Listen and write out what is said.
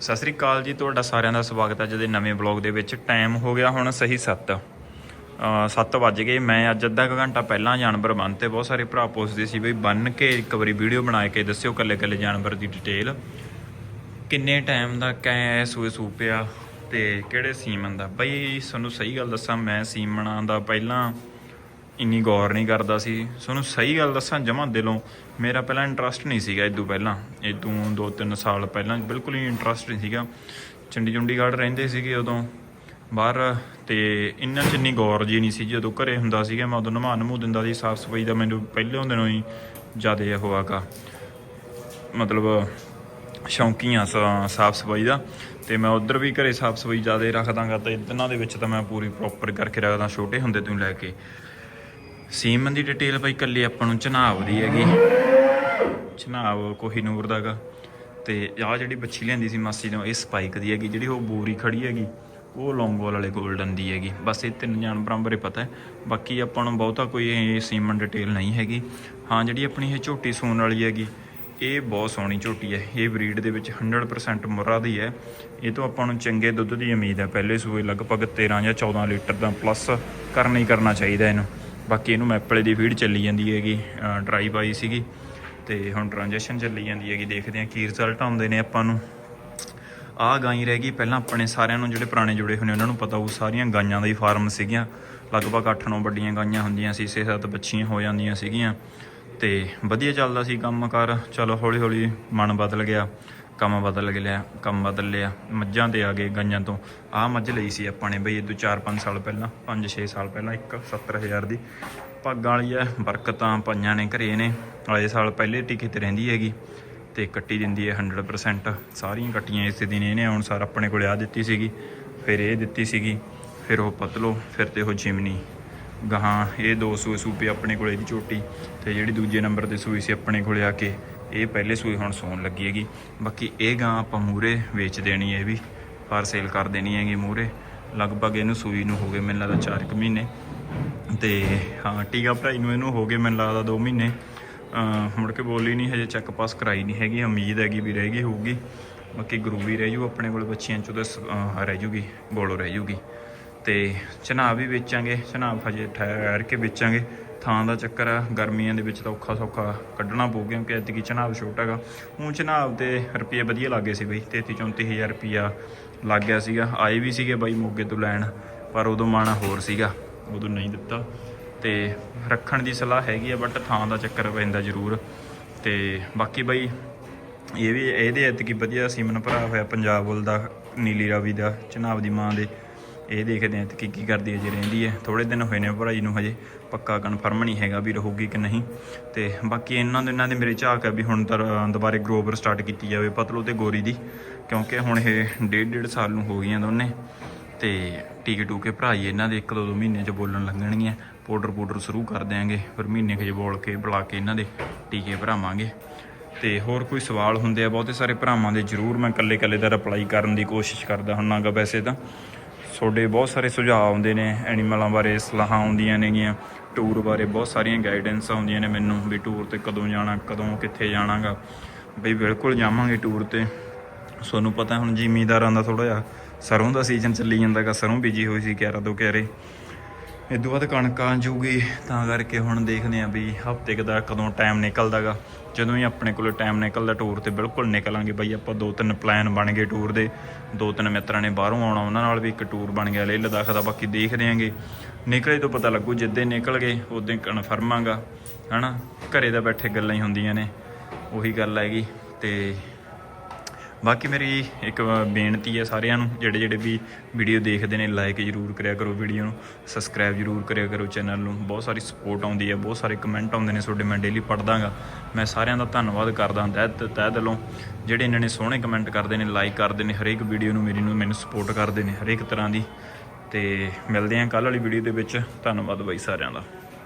ਸਤਿ ਸ੍ਰੀ ਅਕਾਲ ਜੀ, ਤੁਹਾਡਾ ਸਾਰਿਆਂ ਦਾ ਸਵਾਗਤ ਹੈ ਅੱਜ ਦੇ ਨਵੇਂ ਬਲੌਗ ਦੇ ਵਿੱਚ। ਟਾਈਮ ਹੋ ਗਿਆ ਹੁਣ ਸਹੀ 7 7 ਵੱਜ ਗਏ। ਮੈਂ ਅੱਜ ਅੱਧਾ ਕੁ ਘੰਟਾ ਪਹਿਲਾਂ ਜਾਨਵਰ ਬੰਨ ਤੇ ਬਹੁਤ ਸਾਰੇ ਭਰਾ ਪੁੱਛਦੇ ਸੀ ਵੀ ਬੰਨ ਕੇ ਇੱਕ ਵਾਰੀ ਵੀਡੀਓ ਬਣਾ ਕੇ ਦੱਸਿਓ ਕੱਲੇ ਕੱਲੇ ਜਾਨਵਰ ਦੀ ਡਿਟੇਲ ਕਿੰਨੇ ਟਾਈਮ ਦਾ ਕੈ ਸੂਏ ਸੂਪਿਆ ਤੇ ਕਿਹੜੇ ਸੀਮਨ ਦਾ? ਬਈ, ਤੁਹਾਨੂੰ ਸਹੀ ਗੱਲ ਦੱਸਾਂ, ਮੈਂ ਸੀਮਨਾਂ ਦਾ ਪਹਿਲਾਂ ਇੰਨੀ ਗੌਰ ਨਹੀਂ ਕਰਦਾ ਸੀ। ਤੁਹਾਨੂੰ ਸਹੀ ਗੱਲ ਦੱਸਾਂ, ਜਮਾਂ ਦਿਲੋਂ ਮੇਰਾ ਪਹਿਲਾਂ ਇੰਟਰਸਟ ਨਹੀਂ ਸੀਗਾ ਇਦੋਂ ਪਹਿਲਾਂ। ਇਦੋਂ 2-3 ਸਾਲ ਪਹਿਲਾਂ ਬਿਲਕੁਲ ਹੀ ਇੰਟਰਸਟ ਨਹੀਂ ਸੀਗਾ। ਚੰਡੀ ਚੁੰਡੀਗੜ੍ਹ ਰਹਿੰਦੇ ਸੀਗੇ ਉਦੋਂ। ਬਾਹਰ ਤੇ ਇੰਨਾ ਚ ਇੰਨੀ ਗੌਰ ਜੀ ਨਹੀਂ ਸੀ, ਜਦੋਂ ਘਰੇ ਹੁੰਦਾ ਸੀਗਾ ਮੈਂ ਉਦੋਂ ਨਮਾ ਨਮੂ ਦਿੰਦਾ ਸੀ, ਸਾਫ਼ ਸਫ਼ਾਈ ਦਾ ਮੈਨੂੰ ਪਹਿਲੇ ਨੂੰ ਹੀ ਜ਼ਿਆਦਾ ਹੋਆਗਾ ਮਤਲਬ ਸ਼ੌਂਕੀਆਂ ਸਾਫ਼ ਸਫ਼ਾਈ ਦਾ। ਤੇ ਮੈਂ ਉਧਰ ਵੀ ਘਰੇ ਸਾਫ਼ ਸਫ਼ਾਈ ਜ਼ਿਆਦਾ ਰੱਖਦਾਗਾ ਤੇ ਇਹਨਾਂ ਦੇ ਵਿੱਚ ਤਾਂ ਮੈਂ ਪੂਰੀ ਪ੍ਰੋਪਰ ਕਰਕੇ ਰੱਖਦਾ, ਛੋਟੇ ਹੁੰਦੇ ਤੋਂ ਹੀ ਲੈ ਕੇ। ਸੀਮਨ ਦੀ ਡਿਟੇਲ ਬਈ ਕੱਲੀ ਆਪਾਂ ਨੂੰ ਚਨਾਬ ਦੀ ਹੈਗੀ। ਚਨਾਬ ਕੋਹੀਨੂਰ ਦਾਗਾ। ਤੇ ਆਹ ਜਿਹੜੀ ਬੱਚੀ ਲਿਆਂਦੀ ਸੀ ਮਾਸੀ ਨੇ, ਇਹ ਸਪਾਈਕ ਦੀ ਹੈਗੀ, ਜਿਹੜੀ ਉਹ ਬੋਰੀ ਖੜੀ ਹੈਗੀ, ਉਹ ਲੌਂਗੋਲ ਵਾਲੇ 골ਡਨ ਦੀ ਹੈਗੀ। ਬਸ ਇਹ ਤਿੰਨ ਜਾਨਵਰਾਂ ਬਾਰੇ ਪਤਾ ਹੈ। ਬਾਕੀ ਆਪਾਂ ਨੂੰ ਬਹੁਤਾ ਕੋਈ ਇਹ ਸੀਮਨ ਡਿਟੇਲ ਨਹੀਂ ਹੈਗੀ। ਹਾਂ, ਜਿਹੜੀ ਆਪਣੀ ਇਹ ਝੋਟੀ ਸੂਣ ਵਾਲੀ ਹੈਗੀ, ਇਹ ਬਹੁਤ ਸੋਹਣੀ ਝੋਟੀ ਹੈ। ਇਹ ਬਰੀਡ ਦੇ ਵਿੱਚ 100% ਮੁਰਾ ਦੀ ਹੈ। ਇਹ ਤੋਂ ਆਪਾਂ ਨੂੰ ਚੰਗੇ ਦੁੱਧ ਦੀ ਉਮੀਦ ਹੈ। ਪਹਿਲੇ ਸੂਏ ਲਗਭਗ 13 ਜਾਂ 14 ਲੀਟਰ ਦਾ ਪਲੱਸ ਕਰਨਾ ਹੀ ਕਰਨਾ ਚਾਹੀਦਾ ਇਹਨੂੰ। ਬਾਕੀ ਇਹਨੂੰ ਮੈਪਲੇ ਦੀ ਫੀਡ ਚੱਲੀ ਜਾਂਦੀ ਹੈਗੀ ਡਰਾਈ ਪਾਈ ਸੀਗੀ, ਤੇ ਹੁਣ ਟ੍ਰਾਂਜੈਕਸ਼ਨ ਚੱਲੀ ਜਾਂਦੀ ਹੈਗੀ, ਦੇਖਦੇ ਹਾਂ ਕੀ ਰਿਜ਼ਲਟ ਆਉਂਦੇ ਨੇ ਆਪਾਂ ਨੂੰ। ਆਹ ਗਾਈ ਰਹਿ ਗਈ, ਪਹਿਲਾਂ ਆਪਣੇ ਸਾਰਿਆਂ ਨੂੰ ਜਿਹੜੇ ਪੁਰਾਣੇ ਜੁੜੇ ਹੋਏ ਨੇ, ਉਹਨਾਂ ਨੂੰ ਪਤਾ ਉਹ ਸਾਰੀਆਂ ਗਾਈਆਂ ਦਾ ਹੀ ਫਾਰਮ ਸੀਗੀਆਂ। ਲਗਭਗ 8-9 ਵੱਡੀਆਂ ਗਾਈਆਂ ਹੁੰਦੀਆਂ ਸੀ 6-7 ਬੱਚੀਆਂ ਹੋ ਜਾਂਦੀਆਂ ਸੀਗੀਆਂ। ਤੇ ਵਧੀਆ ਚੱਲਦਾ ਸੀ ਕੰਮ ਕਰ, ਚਲੋ ਹੌਲੀ ਹੌਲੀ ਮਨ ਬਦਲ ਗਿਆ। ਕੰਮ ਬਦਲ ਗਿਆ, ਕੰਮ ਬਦਲ ਲਿਆ, ਮੱਝਾਂ ਤੇ ਆ ਗਏ ਗਾਈਆਂ ਤੋਂ। ਆਹ ਮੱਝ ਲਈ ਸੀ ਆਪਾਂ ਨੇ ਬਈ ਇਹ ਤੋਂ 4-5 ਸਾਲ ਪਹਿਲਾਂ 5-6 ਸਾਲ ਪਹਿਲਾਂ, ਇੱਕ 70000 ਦੀ। ਪੱਗਾਂ ਵਾਲੀ ਐ ਬਰਕਤਾਂ ਪਈਆਂ ਨੇ ਘਰੇ ਨੇ ਆਏ ਸਾਲ ਪਹਿਲੇ ਟਿਕੇ ਤੇ ਰਹਿੰਦੀ ਹੈਗੀ ਤੇ ਕੱਟੀ ਦਿੰਦੀ ਹੈ 100% ਸਾਰੀਆਂ ਕੱਟੀਆਂ ਇਸੇ ਦਿਨ ਇਹਨੇ ਅਨੁਸਾਰ ਆਪਣੇ ਕੋਲ ਆ ਦਿੱਤੀ ਸੀਗੀ, ਫਿਰ ਇਹ ਦਿੱਤੀ ਸੀਗੀ, ਫਿਰ ਉਹ ਪਤਲੋ, ਫਿਰ ਤੇ ਉਹ ਜਿਮਨੀ। ਗਾਹਾਂ ਇਹ ਦੋ ਸੂਏ ਸੂਪੇ ਆਪਣੇ ਕੋਲੇ ਦੀ ਝੋਟੀ ਤੇ ਜਿਹੜੀ ਦੂਜੇ ਨੰਬਰ ਤੇ ਸੂਈ ਸੀ ਆਪਣੇ ਕੋਲੇ ਆ ਕੇ ਇਹ ਪਹਿਲੇ ਸੂਈ ਹੁਣ ਸੌਣ ਲੱਗੀ ਹੈਗੀ। ਬਾਕੀ ਇਹ ਗਾਂ ਆਪਾਂ ਮੂਰੇ ਵੇਚ ਦੇਣੀ ਹੈ ਵੀ। ਪਰ ਸੇਲ ਕਰ ਦੇਣੀ ਹੈਗੀ ਮੂਰੇ ਲਗਭਗ ਇਹਨੂੰ ਸੂਈ ਨੂੰ ਹੋ ਗਏ ਮੈਨੂੰ ਲੱਗਦਾ 4 ਕੁ ਮਹੀਨੇ। ਤੇ ਹਾਂ, ਟੀਕਾ ਭਰਾਈ ਨੂੰ ਇਹਨੂੰ ਹੋ ਗਏ ਮੈਨੂੰ ਲੱਗਦਾ 2 ਮਹੀਨੇ। ਮੁੜ ਕੇ ਬੋਲੀ ਨਹੀਂ, ਹਜੇ ਚੈੱਕ ਪਾਸ ਕਰਾਈ ਨਹੀਂ ਹੈਗੀ। ਉਮੀਦ ਹੈਗੀ ਵੀ ਰਹੇਗੀ ਹੋਊਗੀ। ਬਾਕੀ ਗਰੂਵੀ ਰਹਿ ਜੂ ਆਪਣੇ ਕੋਲ, ਬੱਚਿਆਂ ਚੋਂ ਤੇ ਸ- ਰਹਿ ਜੂਗੀ, ਬੋਲੋ ਰਹਿ ਜੂਗੀ। ਤੇ ਚਨਾਬ ਵੀ ਵੇਚਾਂਗੇ ਚਨਾਬ ਹਜੇ ਠਹਿਰ ਕੇ ਵੇਚਾਂਗੇ। ਥਾਂ ਦਾ ਚੱਕਰ ਆ, ਗਰਮੀਆਂ ਦੇ ਵਿੱਚ ਤਾਂ ਔਖਾ ਸੌਖਾ ਕੱਢਣਾ ਪਊ ਕਿਉਂਕਿ ਐਤਕੀ ਚਨਾਬ ਛੋਟਾ ਹੈਗਾ। ਉਹ ਚਨਾਬ ਤੇ ਰੁਪਏ ਵਧੀਆ ਲੱਗੇ ਸੀ ਬਈ 33 34000 ਰੁਪਿਆ ਲੱਗ ਗਿਆ ਸੀਗਾ। ਆਏ ਵੀ ਸੀਗੇ ਬਾਈ ਮੋਗੇ ਤੋਂ ਲੈਣ, ਪਰ ਉਦੋਂ ਮਾਣਾ ਹੋਰ ਸੀਗਾ, ਉਦੋਂ ਨਹੀਂ ਦਿੱਤਾ। ਤੇ ਰੱਖਣ ਦੀ ਸਲਾਹ ਹੈਗੀ ਆ ਬਟ ਥਾਂ ਦਾ ਚੱਕਰ ਪੈਂਦਾ ਜ਼ਰੂਰ। ਤੇ ਬਾਕੀ ਬਾਈ, ਇਹ ਵੀ, ਇਹਦੇ ਐਤਕੀ ਵਧੀਆ ਸੀਮਨ ਭਰਾ ਹੋਇਆ ਪੰਜਾਬ ਵੱਲ ਦਾ, ਨੀਲੀ ਰਾਵੀ ਦਾ ਚਨਾਬ ਦੀ ਮਾਂ ਦੇ। ਇਹ ਦੇਖਦੇ ਆ ਤੇ ਕੀ ਕੀ ਕਰਦੀ ਹੈ ਜੇ ਰਹਿੰਦੀ ਹੈ। ਥੋੜੇ ਦਿਨ ਹੋਏ ਨੇ ਭਰਾਈ ਨੂੰ ਹਜੇ। ਪੱਕਾ ਕਨਫਰਮ ਨਹੀਂ ਹੈਗਾ ਵੀ ਰਹੂਗੀ ਕਿ ਨਹੀਂ। ਤੇ ਬਾਕੀ ਇਹਨਾਂ ਦੇ ਇਹਨਾਂ ਦੇ ਮੇਰੇ ਝਾਕ ਹੈ ਵੀ ਹੁਣ ਤਾਂ ਦੁਬਾਰੇ ਗਰੋਵਰ ਸਟਾਰਟ ਕੀਤੀ ਜਾਵੇ ਪਤਲੂ ਤੇ ਗੋਰੀ ਦੀ। ਕਿਉਂਕਿ ਹੁਣ ਇਹ ਡੇਢ ਡੇਢ ਸਾਲ ਨੂੰ ਹੋ ਗਈਆਂ ਦੋਨੇ। ਤੇ ਟੀਕੇ ਟੂਕੇ ਭਰਾਈ ਇਹਨਾਂ ਦੇ ਇੱਕ ਦੋ ਦੋ ਮਹੀਨੇ ਚ ਬੋਲਣ ਲੱਗਣਗੀਆਂ। ਪਾਊਡਰ ਪਾਊਡਰ ਸ਼ੁਰੂ ਕਰ ਦਿਆਂਗੇ। ਫਿਰ ਮਹੀਨੇ ਖਜ ਬੋਲ ਕੇ ਬੁਲਾ ਕੇ ਇਹਨਾਂ ਦੇ ਟੀਕੇ ਭਰਾਵਾਂਗੇ। ਤੇ ਹੋਰ ਕੋਈ ਸਵਾਲ ਹੁੰਦੇ ਆ ਬਹੁਤੇ ਸਾਰੇ ਭਰਾਵਾਂ ਦੇ, ਜਰੂਰ ਮੈਂ ਇਕੱਲੇ ਇਕੱਲੇ ਦਾ ਰਿਪਲਾਈ ਕਰਨ ਦੀ ਕੋਸ਼ਿਸ਼ ਕਰਦਾ ਹੁੰਨਾਗਾ ਵੈਸੇ ਤਾਂ। ਤੁਹਾਡੇ ਬਹੁਤ ਸਾਰੇ ਸੁਝਾਅ ਆਉਂਦੇ ਨੇ ਐਨੀਮਲਾਂ ਬਾਰੇ ਸਲਾਹਾਂ ਆਉਂਦੀਆਂ ਨੇਗੀਆਂ ਟੂਰ ਬਾਰੇ ਬਹੁਤ ਸਾਰੀਆਂ ਗਾਈਡੈਂਸ ਆਉਂਦੀਆਂ ਨੇ ਮੈਨੂੰ ਵੀ ਟੂਰ ਤੇ ਕਦੋਂ ਜਾਣਾ, ਕਦੋਂ ਕਿੱਥੇ ਜਾਣਾਗਾ। ਬਈ ਬਿਲਕੁਲ ਜਾਵਾਂਗੇ ਟੂਰ ਤੇ। ਤੁਹਾਨੂੰ ਪਤਾ ਹੁਣ ਜ਼ਿਮੀਦਾਰਾਂ ਦਾ ਥੋੜਾ ਜਿਹਾ ਸਰੋਂ ਦਾ ਸੀਜ਼ਨ ਚੱਲੀ ਜਾਂਦਾਗਾ, ਸਰੋਂ ਬੀਜੀ ਹੋਈ ਸੀ ਕਿਆਰਾ ਦੋ ਕਹਿਰੇ ਇਦੋਂ ਬਾਅਦ ਕਣਕ ਆ ਜੂਗੀ, ਤਾਂ ਕਰਕੇ ਹੁਣ ਦੇਖਦੇ ਆ ਵੀ ਹਫ਼ਤੇ ਕੁ ਦਾ ਕਦੋਂ ਟਾਈਮ ਨਿਕਲਦਾਗਾ। ਜਦੋਂ ਹੀ ਆਪਣੇ ਕੋਲ ਟਾਈਮ ਨਿਕਲਦਾ ਟੂਰ ਤੇ ਬਿਲਕੁਲ ਨਿਕਲਾਂਗੇ ਬਈ, ਆਪਾਂ ਦੋ ਤਿੰਨ ਪਲਾਨ ਬਣ ਗਏ ਟੂਰ ਦੇ। ਦੋ ਤਿੰਨ ਮਿੱਤਰਾਂ ਨੇ ਬਾਹਰੋਂ ਆਉਣਾ, ਉਹਨਾਂ ਨਾਲ ਵੀ ਇੱਕ ਟੂਰ ਬਣ ਗਿਆ ਲੇਹ ਲਦਾਖ ਦਾ ਬਾਕੀ ਦੇਖਦੇ ਆਂਗੇ ਨਿਕਲੇ ਤੋਂ ਪਤਾ ਲੱਗੂ ਜਿੱਦੇ ਨਿਕਲ ਗਏ ਉਦੋਂ ਕਨਫਰਮ ਆਂਗਾ, ਹਨਾ? ਘਰੇ ਦਾ ਬੈਠੇ ਗੱਲਾਂ ਹੀ ਹੁੰਦੀਆਂ ਨੇ, ਉਹੀ ਗੱਲ ਹੈਗੀ। ਤੇ ਬਾਕੀ ਮੇਰੀ ਇੱਕ ਬੇਨਤੀ ਹੈ ਸਾਰਿਆਂ ਨੂੰ, ਜਿਹੜੇ ਜਿਹੜੇ ਵੀ ਵੀਡੀਓ ਦੇਖਦੇ ਨੇ ਲਾਈਕ ਜਰੂਰ ਕਰਿਆ ਕਰੋ ਵੀਡੀਓ ਨੂੰ ਸਬਸਕ੍ਰਾਈਬ ਜਰੂਰ ਕਰਿਆ ਕਰੋ ਚੈਨਲ ਨੂੰ। ਬਹੁਤ ਸਾਰੀ ਸਪੋਰਟ ਆਉਂਦੀ ਹੈ, ਬਹੁਤ ਸਾਰੇ ਕਮੈਂਟ ਆਉਂਦੇ ਨੇ ਤੁਹਾਡੇ, ਮੈਂ ਡੇਲੀ ਪੜ੍ਹਦਾਗਾ। ਮੈਂ ਸਾਰਿਆਂ ਦਾ ਧੰਨਵਾਦ ਕਰਦਾ ਹਾਂ ਤਹਿ ਤਹਿ ਦਿਲੋਂ। ਜਿਹੜੇ ਇਹਨਾਂ ਨੇ ਸੋਹਣੇ ਕਮੈਂਟ ਕਰਦੇ ਨੇ ਲਾਈਕ ਕਰਦੇ ਨੇ, ਹਰੇਕ ਵੀਡੀਓ ਨੂੰ ਮੇਰੀ ਨੂੰ, ਮੈਨੂੰ ਸਪੋਰਟ ਕਰਦੇ ਨੇ ਹਰੇਕ ਤਰ੍ਹਾਂ ਦੀ। ਤੇ ਮਿਲਦੇ ਹਾਂ ਕੱਲ ਵਾਲੀ ਵੀਡੀਓ ਦੇ ਵਿੱਚ। ਧੰਨਵਾਦ ਬਾਈ ਸਾਰਿਆਂ ਦਾ।